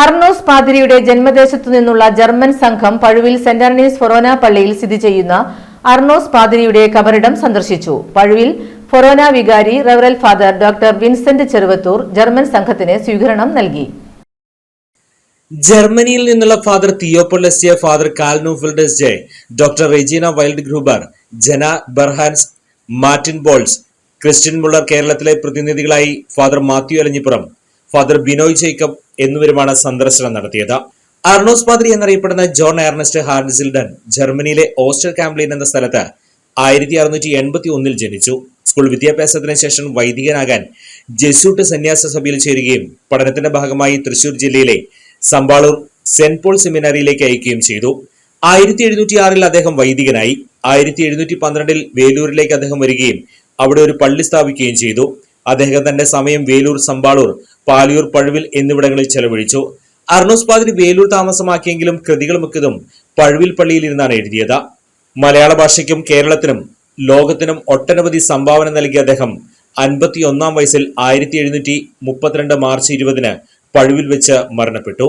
അർണോസ് പാതിരിയുടെ ജന്മദേശത്തു നിന്നുള്ള ജർമ്മൻ സംഘം Pazhuvil saint Antony's ഫൊറോന പള്ളിയിൽ സ്ഥിതി ചെയ്യുന്ന അർണോസ് പാതിരിയുടെ കബറിടം സന്ദർശിച്ചു. പഴുവിൽ ഫൊറോന വികാരി റവറൽ father doctor Vincent Cheruvathur German സംഘത്തിന് സ്വീകരണം നൽകി. ജർമ്മനിയിൽ നിന്നുള്ള ഫാദർ തിയോപ്പൊലസ്റ്റിയ father കാൽനൂഫിൽഡസ് J doctor Regina Wild Gruber ജന ബർഹാൻസ് മാർട്ടിൻ ബോൾസ് ക്രിസ്റ്റ്യൻ മുള്ളർ കേരളത്തിലെ പ്രതിനിധികളായി father Mathew Alanjippuram father Binoy Jacob എന്നിവരുമാണ് സന്ദർശനം നടത്തിയത്. അർണോസ് പാദ്രി എന്നറിയപ്പെടുന്ന ജോൺ ഏർണസ്റ്റ് ഹാർഡ്സിൽഡൻ ജർമ്മനിയിലെ ഓസ്റ്റർ കാംപ്ലിൻ എന്ന സ്ഥലത്ത് ആയിരത്തി അറുന്നൂറ്റി എൺപത്തി ഒന്നിൽ ജനിച്ചു. സ്കൂൾ വിദ്യാഭ്യാസത്തിന് ശേഷം വൈദികനാകാൻ ജെസ്യൂട്ട് സന്യാസ സഭയിൽ ചേരുകയും പഠനത്തിന്റെ ഭാഗമായി തൃശൂർ ജില്ലയിലെ സമ്പാളൂർ സെന്റ് പോൾ സെമിനാരിയിലേക്ക് അയക്കുകയും ചെയ്തു. ആയിരത്തി എഴുന്നൂറ്റി ആറിൽ അദ്ദേഹം വൈദികനായി. ആയിരത്തി എഴുന്നൂറ്റി പന്ത്രണ്ടിൽ വേലൂരിലേക്ക് അദ്ദേഹം വരികയും അവിടെ ഒരു പള്ളി സ്ഥാപിക്കുകയും ചെയ്തു. അദ്ദേഹം തന്റെ സമയം വേലൂർ സമ്പാളൂർ പാലിയൂർ പഴുവിൽ എന്നിവിടങ്ങളിൽ ചെലവഴിച്ചു. അർണോസ് പാതിരി വേലൂർ താമസമാക്കിയെങ്കിലും കൃതികൾ മിക്കതും പഴുവിൽ പള്ളിയിൽ ഇരുന്നാണ് എഴുതിയത്. മലയാള ഭാഷയ്ക്കും കേരളത്തിനും ലോകത്തിനും ഒട്ടനവധി സംഭാവന നൽകിയ അദ്ദേഹം അൻപത്തി ഒന്നാം വയസ്സിൽ ആയിരത്തി എഴുന്നൂറ്റി മുപ്പത്തിരണ്ട് മാർച്ച് ഇരുപതിന് പഴുവിൽ വെച്ച് മരണപ്പെട്ടു.